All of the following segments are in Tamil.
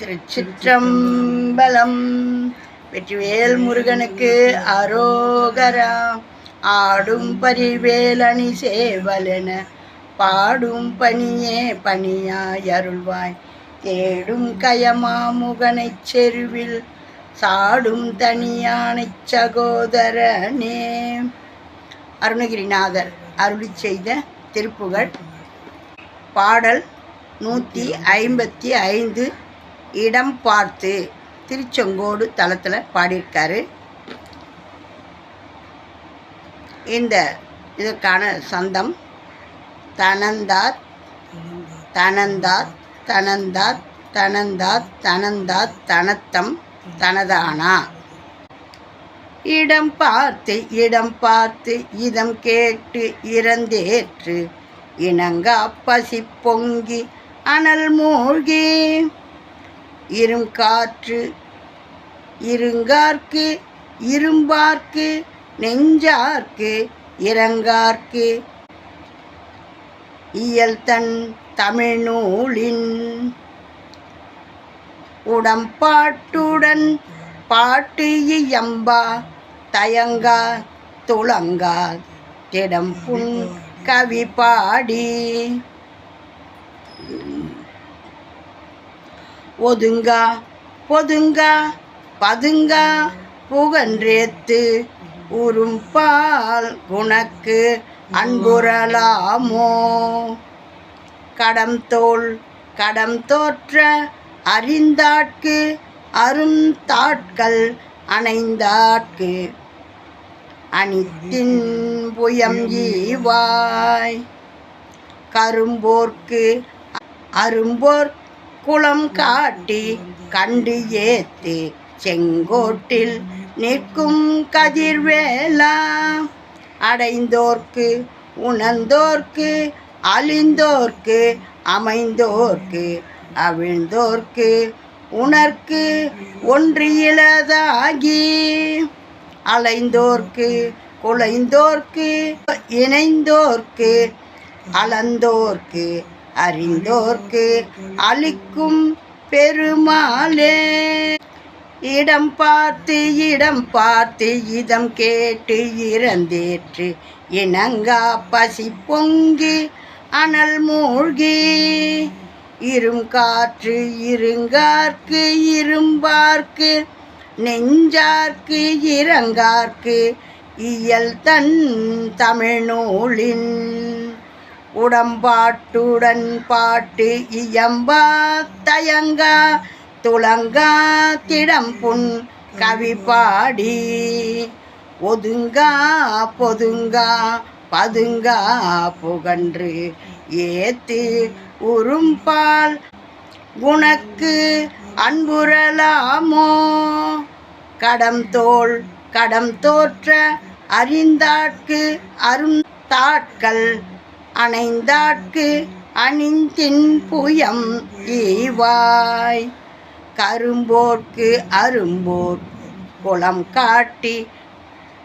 திருச்சிற்றம்பலம். வெற்றிவேல் முருகனுக்கு அரோகரா. ஆடும் பரிவேலணி சேவலென பாடும் பணியே பணியாய் அருள்வாய் தேடும் கயமாமுகனைச் செருவில் சாடும் தனியானைச் சகோதரனே. அருணகிரிநாதர் அருளி செய்த திருப்புகழ். பாடல் நூற்றி ஐம்பத்தி ஐந்து. இடம் பார்த்து திருச்செங்கோடு தளத்தில் பாடியிருக்காரு. இந்த இதற்கான சந்தம் தனந்தார் தனந்தார் தனந்தார் தனந்தார் தனந்தார் தனத்தம் தனதானா? இடம் பார்த்து இடம் பார்த்து இதம் கேட்டு இறந்தேற்று இணங்கா பசி பொங்கி அனல் மூழ்கி இருங்காற்று. இருங்கார்க்கு இரும்பார்க்கு நெஞ்சார்க்கு இறங்கார்க்கு இயல் தன் தமிழ்நூலின் உடம்பாட்டுடன் பாட்டு இயம்பா தயங்கா துளங்கா திடம் புன் கவி பாடி. ஒதுங்கா பொதுங்கா பதுங்கா புகன்றேத்து உறும்பால் குணக்கு அன்புறலாமோ? கடம் தோல் கடம் தோற்ற அறிந்தாட்கு அருந்தாட்கள் அணைந்தாட்கு. அணித்தின் புயம் ஈவாய் கரும்போர்க்கு அரும்போர்க்கு குளம் காட்டி கண்டு ஏத்து செங்கோட்டில் நிற்கும் கதிர்வேலா. அடைந்தோர்க்கு உணர்ந்தோர்க்கு அழிந்தோர்க்கு அமைந்தோர்க்கு அவிழ்ந்தோர்க்கு உணர்க்கு ஒன்றியலதாகி. அலைந்தோர்க்கு குலைந்தோர்க்கு இணைந்தோர்க்கு அளந்தோர்க்கு அறிந்தோர்க்கு அளிக்கும் பெருமாளே. இடம் பார்த்து இடம் பார்த்து இதம் கேட்டு இறந்தேற்று இணங்கா பசி பொங்கி அனல் மூழ்கி. இரும் காற்று இருங்கார்க்கு இரும்பார்க்கு நெஞ்சார்க்கு இறங்கார்க்கு இயல் தன் தமிழ்நூலின். உடம்பாட்டுடன் பாட்டு இயம்பா தயங்கா துளங்கா திடம் புன் கவி பாடி. ஒதுங்கா பொதுங்கா பதுங்கா புகன்று ஏத்து உறும்பால். உனக்கு அன்புறலாமோ? கடம் தோல் கடம் தோற்ற அறிந்தாட்கு அருந்தாட்கள் அணைந்தாட்கு அணிந்தின் புயம் ஈவாய். கரும்போர்க்கு அரும்போர் குளம் காட்டி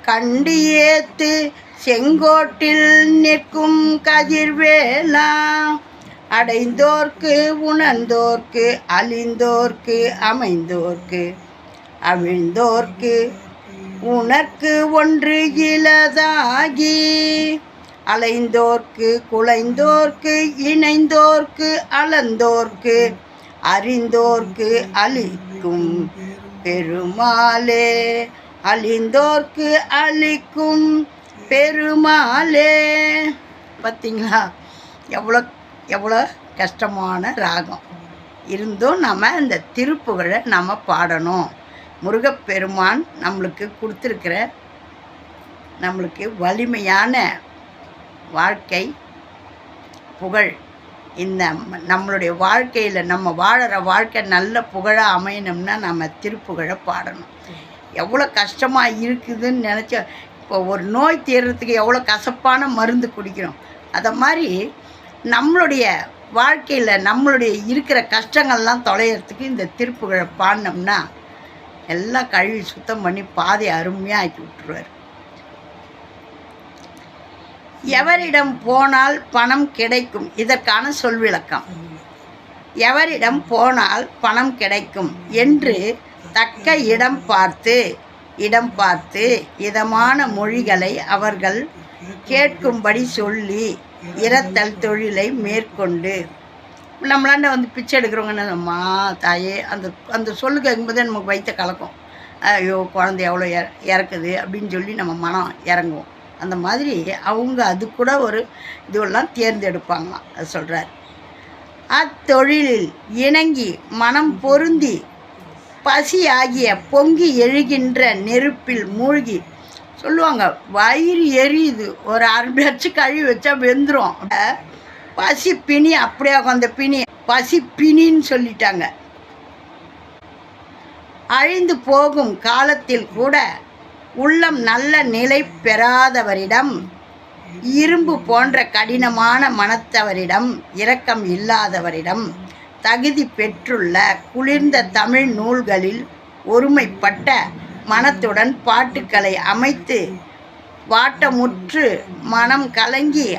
கண்டு ஏத்து செங்கோட்டில் நிற்கும் கதிர்வேலா. அடைந்தோர்க்கு உணர்ந்தோர்க்கு அழிந்தோர்க்கு அமைந்தோர்க்கு அவிழ்ந்தோர்க்கு உனக்கு ஒன்று இலதாகி. அலைந்தோர்க்கு குலைந்தோர்க்கு இணைந்தோர்க்கு அளந்தோர்க்கு அறிந்தோர்க்கு அளிக்கும் பெருமாளே. அழிந்தோர்க்கு அளிக்கும் பெருமாளே. பார்த்தீங்களா எவ்வளோ எவ்வளோ கஷ்டமான ராகம். இருந்தும் நம்ம இந்த திருப்புகழை நம்ம பாடணும். முருகப்பெருமான் நம்மளுக்கு கொடுத்துருக்கிற நம்மளுக்கு வலிமையான வாழ்க்கை புகழ். இந்த நம்மளுடைய வாழ்க்கையில் நம்ம வாழற வாழ்க்கை நல்ல புகழாக அமையணும்னா நம்ம திருப்புகழை பாடணும். எவ்வளோ கஷ்டமாக இருக்குதுன்னு நினச்ச இப்போ ஒரு நோய் தீர்றதுக்கு எவ்வளோ கசப்பான மருந்து குடிக்கிறோம். அதை மாதிரி நம்மளுடைய வாழ்க்கையில் நம்மளுடைய இருக்கிற கஷ்டங்கள்லாம் தொலைகிறதுக்கு இந்த திருப்புகழை பாடினோம்னா எல்லாம் கழுவி சுத்தம் பண்ணி பாதை அருமையாக ஆக்கி விட்டுருவார். எவரிடம் போனால் பணம் கிடைக்கும்? இதற்கான சொல் விளக்கம் எவரிடம் போனால் பணம் கிடைக்கும் என்று தக்க இடம் பார்த்து இடம் பார்த்து இதமான மொழிகளை அவர்கள் கேட்கும்படி சொல்லி இரத்தல் தொழிலை மேற்கொண்டு. நம்மளாண்ட வந்து பிச்சை எடுக்கிறவங்க அம்மா தாயே அந்த அந்த சொல்லு கேட்கும்போது நமக்கு வைத்த கலக்கும். ஐயோ குழந்தை எவ்வளோ இற இறக்குது அப்படின்னு சொல்லி நம்ம மனம் இறங்குவோம். அந்த மாதிரி அவங்க அது கூட ஒரு இதுவெல்லாம் தேர்ந்தெடுப்பாங்களாம் அது சொல்கிறார் அத்தொழிலில் இணங்கி மனம் பொருந்தி பசி ஆகிய பொங்கி எழுகின்ற நெருப்பில் மூழ்கி சொல்லுவாங்க வயிறு எரியுது ஒரு அரை அச்சு கழுவி வச்சா வெந்துடும் பசி பிணி அப்படியே அந்த பிணி பசி பிணின்னு சொல்லிட்டாங்க. அழிந்து போகும் காலத்தில் கூட உள்ளம் நல்ல நிலை பெறாதவரிடம் இரும்பு போன்ற கடினமான மனத்தவரிடம் இரக்கம் இல்லாதவரிடம் தகுதி பெற்றுள்ள குளிர்ந்த தமிழ் நூல்களில் ஒருமைப்பட்ட மனத்துடன் பாட்டுக்களை அமைத்து வாட்டமுற்று மனம் கலங்கி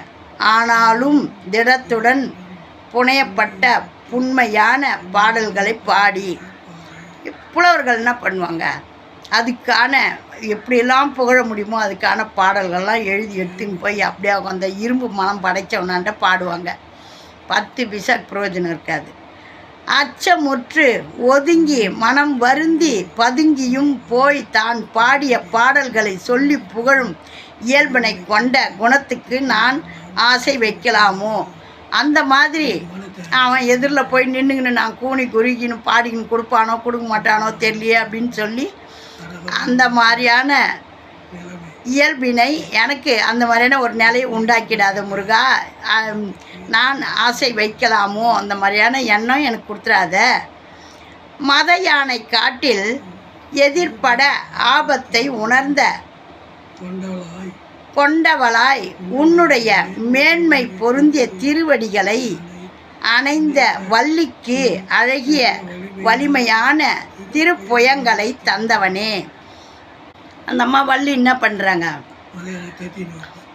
ஆனாலும் திடத்துடன் புனையப்பட்ட புண்மையான பாடல்களை பாடி புலவர்கள் என்ன பண்ணுவாங்க? அதுக்கான எப்படியெல்லாம் புகழ முடியுமோ அதுக்கான பாடல்கள்லாம் எழுதி எடுத்துன்னு போய் அப்படியே அந்த இரும்பு மனம் படைச்சவனாண்ட பாடுவாங்க. பத்து பிசா பிரயோஜனம் இருக்காது. அச்சமுற்று ஒதுங்கி மனம் வருந்தி பதுங்கியும் போய் தான் பாடிய பாடல்களை சொல்லி புகழும் இயல்பினை கொண்ட குணத்துக்கு நான் ஆசை வைக்கலாமோ? அந்த மாதிரி அவன் எதிரில் போய் நின்றுக்கின்னு நான் கூனி குறுகின்னு பாடிக்கின்னு கொடுப்பானோ கொடுக்க மாட்டானோ தெரியலையே அப்படின்னு சொல்லி அந்த மாதிரியான இயல்பினை எனக்கு அந்த மாதிரியான ஒரு நிலையை உண்டாக்கிடாத முருகா. நான் ஆசை வைக்கலாமோ? அந்த மாதிரியான எண்ணம் எனக்கு கொடுத்துடாத. மத யானை காட்டில் எதிர்ப்பட ஆபத்தை உணர்ந்த கொண்டவளாய் உன்னுடைய மேன்மை பொருந்திய திருவடிகளை அணைந்த வள்ளிக்கு அழகிய வலிமையான திருப்புயங்களை தந்தவனே. அந்த அம்மா வள்ளி என்ன பண்ணுறாங்க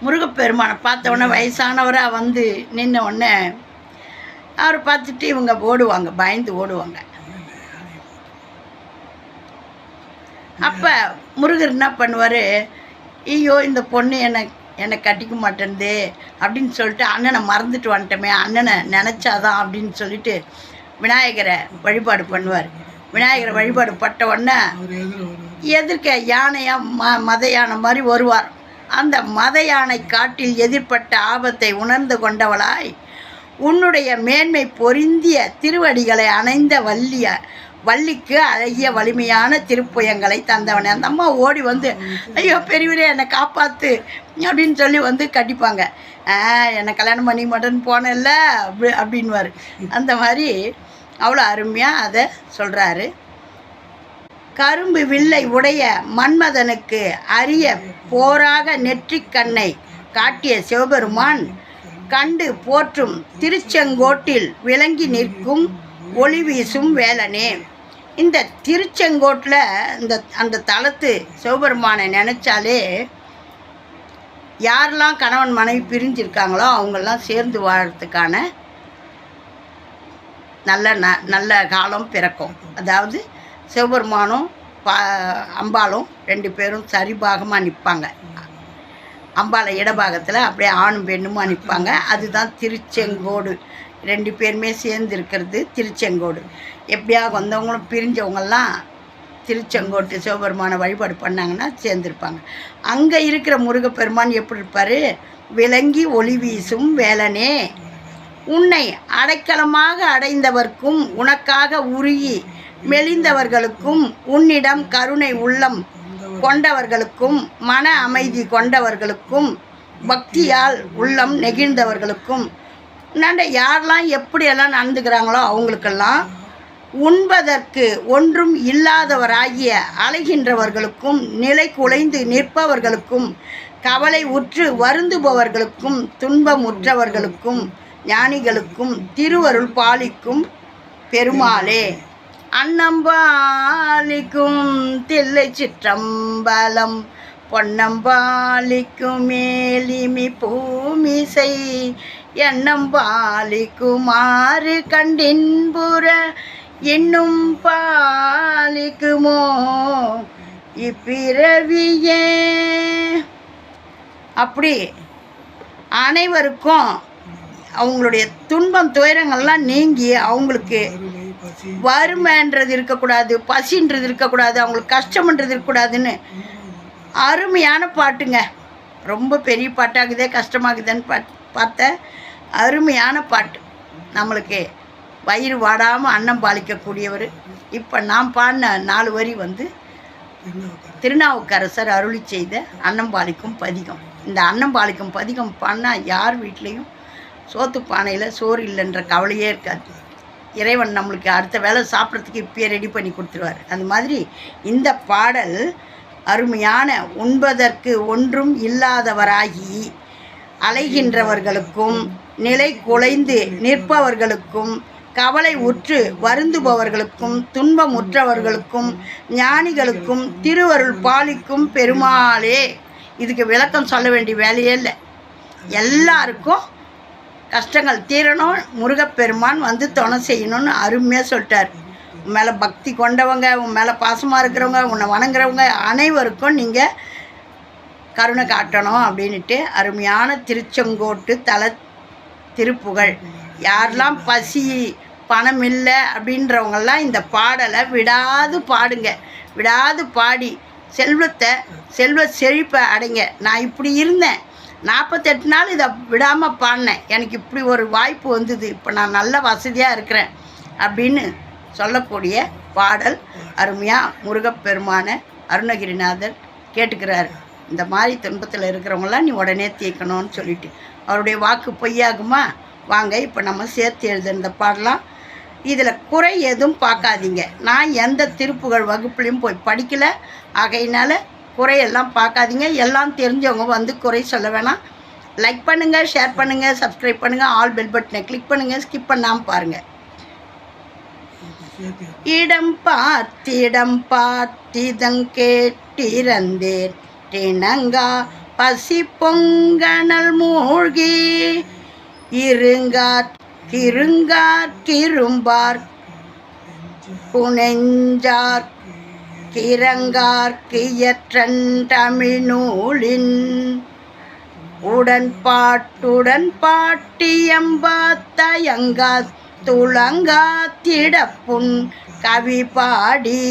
முருகப்பெருமானை பார்த்தவொடனே வயசானவராக வந்து நின்ன உடனே அவர் பார்த்துட்டு இவங்க ஓடுவாங்க பயந்து ஓடுவாங்க. அப்போ முருகர் என்ன பண்ணுவார்? ஐயோ இந்த பொண்ணு என்னை என்னை கட்டிக்க மாட்டேன்து அப்படின்னு சொல்லிட்டு அண்ணனை மறந்துட்டு வந்துட்டோமே அண்ணனை நினச்சாதான் அப்படின்னு சொல்லிட்டு விநாயகரை வழிபாடு பண்ணுவார். விநாயகரை வழிபாடு பட்ட உடனே எதிர்க்க யானையாக ம மத யானை மாதிரி வருவார். அந்த மத யானை காட்டில் எதிர்ப்பட்ட ஆபத்தை உணர்ந்து கொண்டவளாய் உன்னுடைய மேன்மை பொருந்திய திருவடிகளை அணைந்த வள்ளிய வள்ளிக்கு அழகிய வலிமையான திருப்புயங்களை தந்தவனே. அந்த அம்மா ஓடி வந்து ஐயோ பெரியவரே என்னை காப்பாற்று அப்படின்னு சொல்லி வந்து கட்டிப்பாங்க ஆ என்னை கல்யாணம் பண்ணி மாட்டேன்னு போனேன்ல அப்படி அப்படின்வார் அந்த மாதிரி அவ்வளோ அருமையாக அதை சொல்கிறாரு கரும்பு வில்லை உடைய மன்மதனுக்கு அரிய போராக நெற்றிக் கண்ணை காட்டிய சிவபெருமான் கண்டு போற்றும் திருச்செங்கோட்டில் விளங்கி நிற்கும் ஒளி வீசும் வேலனே. இந்த திருச்செங்கோட்டில் இந்த அந்த தளத்து சிவபெருமானை நினச்சாலே யாரெல்லாம் கணவன் மனைவி பிரிஞ்சிருக்காங்களோ அவங்கெல்லாம் சேர்ந்து வாழறதுக்கான நல்ல ந நல்ல காலம் பிறக்கும். அதாவது சிவபெருமானும் பா அம்பாளும் ரெண்டு பேரும் சரிபாகமாக நிற்பாங்க அம்பாலை இடபாகத்தில் அப்படியே ஆணும் பெண்ணுமா நிற்பாங்க அதுதான் திருச்செங்கோடு. ரெண்டு பேருமே சேர்ந்து இருக்கிறது திருச்செங்கோடு. எப்படியாவது வந்தவங்களும் பிரிஞ்சவங்கெல்லாம் திருச்செங்கோட்டு சிவபெருமானை வழிபாடு பண்ணாங்கன்னா சேர்ந்துருப்பாங்க. அங்கே இருக்கிற முருகப்பெருமான் எப்படி இருப்பார்? விளங்கி ஒளி வீசும் வேலனே. உன்னை அடைக்கலமாக அடைந்தவர்க்கும் உனக்காக உருகி மெலிந்தவர்களுக்கும் உன்னிடம் கருணை உள்ளம் கொண்டவர்களுக்கும் மன அமைதி கொண்டவர்களுக்கும் பக்தியால் உள்ளம் நெகிழ்ந்தவர்களுக்கும் நண்ட யாரெல்லாம் எப்படியெல்லாம் நடந்துக்கிறாங்களோ அவங்களுக்கெல்லாம் உண்பதற்கு ஒன்றும் இல்லாதவராகிய அலைகின்றவர்களுக்கும் நிலை குலைந்து நிற்பவர்களுக்கும் கவலை உற்று வருந்துபவர்களுக்கும் துன்பமுற்றவர்களுக்கும் ஞானிகளுக்கும் திருவருள் பாலிக்கும் பெருமாளே. அன்னம்பாலிக்கும் தில்லை சிற்றம்பலம் பொன்னம்பாலிக்கும் மேலிமி பூமிசை எண்ணம் பாலிக்குமாறு கண்டின்புற இன்னும் பாலிக்குமோ? இப்பிறவியே. அப்படி அனைவருக்கும் அவங்களுடைய துன்பம் துயரங்கள்லாம் நீங்கி அவங்களுக்கு வறுமைன்றது இருக்கக்கூடாது பசின்றது இருக்கக்கூடாது அவங்களுக்கு கஷ்டம்ன்றது இருக்கக்கூடாதுன்னு அருமையான பாட்டுங்க. ரொம்ப பெரிய பாட்டாகுதே கஷ்டமாகுதுன்னு பாட் பார்த்த அருமையான பாட்டு. நம்மளுக்கு வயிறு வாடாமல் அன்னம் பாலிக்கக்கூடியவர். இப்போ நான் பாடின நாலு வரி வந்து திருநாவுக்கரசர் அருளி செய்த அன்னம்பாலிக்கும் பதிகம். இந்த அன்னம்பாலிக்கும் பதிகம் பாடினா யார் வீட்லேயும் சோத்து பானையில் சோறு இல்லைன்ற கவலையே இருக்காது. இறைவன் நம்மளுக்கு அடுத்த வேளை சாப்பிட்றதுக்கு இப்பயே ரெடி பண்ணி கொடுத்துருவார். அந்த மாதிரி இந்த பாடல் அருமையான உண்பதற்கு ஒன்றும் இல்லாதவராகி அலைகின்றவர்களுக்கும் நிலை குலைந்து நிற்பவர்களுக்கும் கவலை உற்று வருந்துபவர்களுக்கும் துன்பமுற்றவர்களுக்கும் ஞானிகளுக்கும் திருவருள் பாலிக்கும் பெருமாளே. இதுக்கு விளக்கம் சொல்ல வேண்டிய வேலையே இல்லை. எல்லாருக்கும் கஷ்டங்கள் தீரணும். முருகப்பெருமான் வந்து துணை செய்யணும்னு அருமையாக சொல்லிட்டார். உன் மேலே பக்தி கொண்டவங்க உன் மேலே பாசமாக இருக்கிறவங்க உன்னை வணங்குறவங்க அனைவருக்கும் நீங்கள் கருணை காட்டணும் அப்படின்ட்டு அருமையான திருச்செங்கோட்டு தல திருப்புகழ். யாரெல்லாம் பசி பணம் இல்லை அப்படின்றவங்கெல்லாம் இந்த பாடலை விடாது பாடுங்க. விடாது பாடி செல்வத்தை செல்வ செழிப்பை அடைங்க. நான் இப்படி இருந்தேன். நாற்பத்தெட்டு நாள் இதை விடாமல் பாடினேன். எனக்கு இப்படி ஒரு வாய்ப்பு வந்தது. இப்போ நான் நல்ல வசதியாக இருக்கிறேன் அப்படின்னு சொல்லக்கூடிய பாடல் அருமையாக முருகப்பெருமான அருணகிரிநாதர் கேட்டுக்கிறார். இந்த மாதிரி துன்பத்தில் இருக்கிறவங்களாம் நீ உடனே தீர்க்கணும்னு சொல்லிட்டு. அவருடைய வாக்கு பொய்யாகுமா? வாங்க இப்போ நம்ம சேர்த்து எழுதுன பாடலாம். இதில் குறை எதுவும் பார்க்காதீங்க. நான் எந்த திருப்புகழ் வகுப்புலையும் போய் படிக்கலை. ஆகையினால குறையெல்லாம் பார்க்காதீங்க. எல்லாம் தெரிஞ்சவங்க வந்து குறை சொல்ல வேணாம். லைக் பண்ணுங்கள் ஷேர் பண்ணுங்கள் சப்ஸ்கிரைப் பண்ணுங்கள் ஆல் பெல் பட்டனை கிளிக் பண்ணுங்கள் ஸ்கிப் பண்ணாமல் பாருங்கள் இடம் பார்த்திடம் பார்த்திதங் கேட்டிருந்தேன் தினங்கா பசி பொங்கனல் மூழ்கி இருங்கார் கிருங்கார் திரும்பார் புனெஞ்சார் கிரங்கார் கியற்றன் தமிழ் நூலின் உடன்பாட்டுடன் பாட்டியம்பா தயங்கா துளங்கா திடப்புண் கவி பாடி.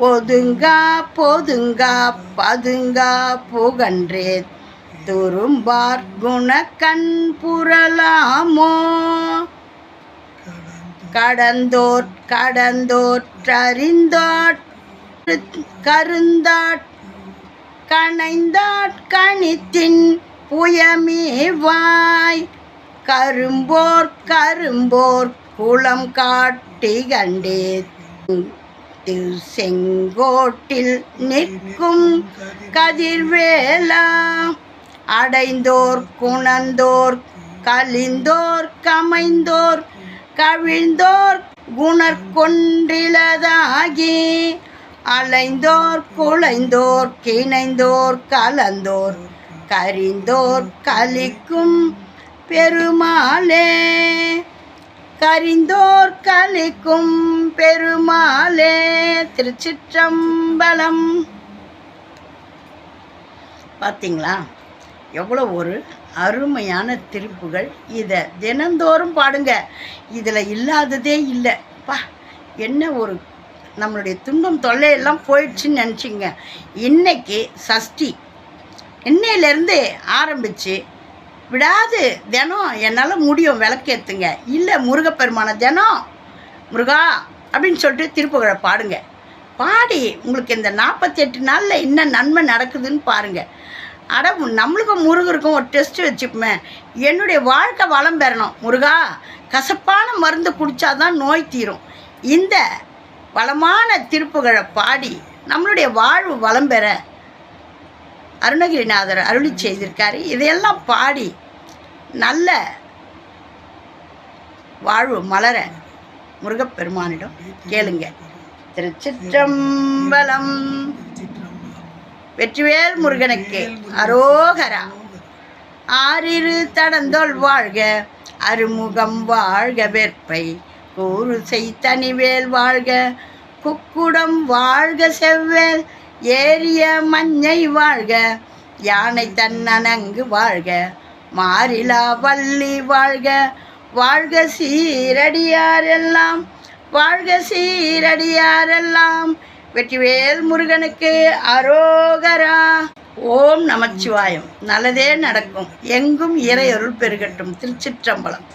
ஒதுங்கா போதுங்கா பதுங்கா புகன்றே. துரும்பார் குணக்கண் புரலாமோ கடந்து கடந்தோர் கடந்தோற்றறிந்தோட் கருந்தாட் கணைந்தாட் கணித்தின் புயமே வாய் கரும்போர் கரும்போர் குளம் காட்டி கதிர் செங்கோட்டில் நிற்கும் கதிர்வேலா. அடைந்தோர் குணந்தோர் கலிந்தோர் கமைந்தோர் கவிழ்ந்தோர் குணர் கொன்றிலதாகி அலைந்தோர் குலைந்தோர் கிணைந்தோர் கலந்தோர் கரிந்தோர் கலிக்கும் பெருமாளே. கரிந்தோர் கலிக்கும் பெருமாளே திருச்சிற்றம்பலம். பார்த்தீங்களா எவ்வளோ ஒரு அருமையான திருப்புகள். இதை தினந்தோறும் பாடுங்க. இதில் இல்லாததே இல்லை. பா என்ன ஒரு நம்மளுடைய துன்பம் தொல்லையெல்லாம் போயிடுச்சுன்னு நினச்சிங்க இன்னைக்கு சஷ்டி. இன்னையிலேருந்து ஆரம்பித்து விடாது. தினம் என்னால் முடியும். விளக்கேற்றுங்க இல்லை முருகப்பெருமான தினம். முருகா அப்படின்னு சொல்லிட்டு திருப்புகழை பாடுங்க. பாடி உங்களுக்கு இந்த நாற்பத்தெட்டு நாளில் என்ன நன்மை நடக்குதுன்னு பாருங்கள் அட நம்மளுக்கும் முருகருக்கும் ஒரு டெஸ்ட் வச்சுப்போமே. என்னுடைய வாழ்க்கை வளம் பெறணும். முருகா கசப்பான மருந்து குடித்தாதான் நோய் தீரும். இந்த வளமான திருப்புகழை பாடி நம்மளுடைய வாழ்வு வளம் பெற அருணகிரிநாதர் அருளி செய்திருக்காரு. இதையெல்லாம் பாடி நல்ல வாழ்வு மலர முருகப்பெருமானிடம் கேளுங்க. திருச்சிற்றம்பலம் வெற்றிவேல் முருகனுக்கு அரோகரா. ஆறிரு தடந்தோல் வாழ்க அருமுகம் வாழ்க வெற்பை. கூறு தனிவேல் வாழ்க குக்குடம் வாழ்க செவ்வேல் ஏரிய மஞ்சை வாழ்க யானை தன்னனங்கு வாழ்க மாறிலா வள்ளி வாழ்க. வாழ்க சீரடியாரெல்லாம் வாழ்க சீரடியாரெல்லாம். வெற்றிவேல் முருகனுக்கு அரோகரா. ஓம் நமச்சிவாயம். நல்லதே நடக்கும். எங்கும் இறையொருள் பெருகட்டும். திருச்சிற்றம்பலம்.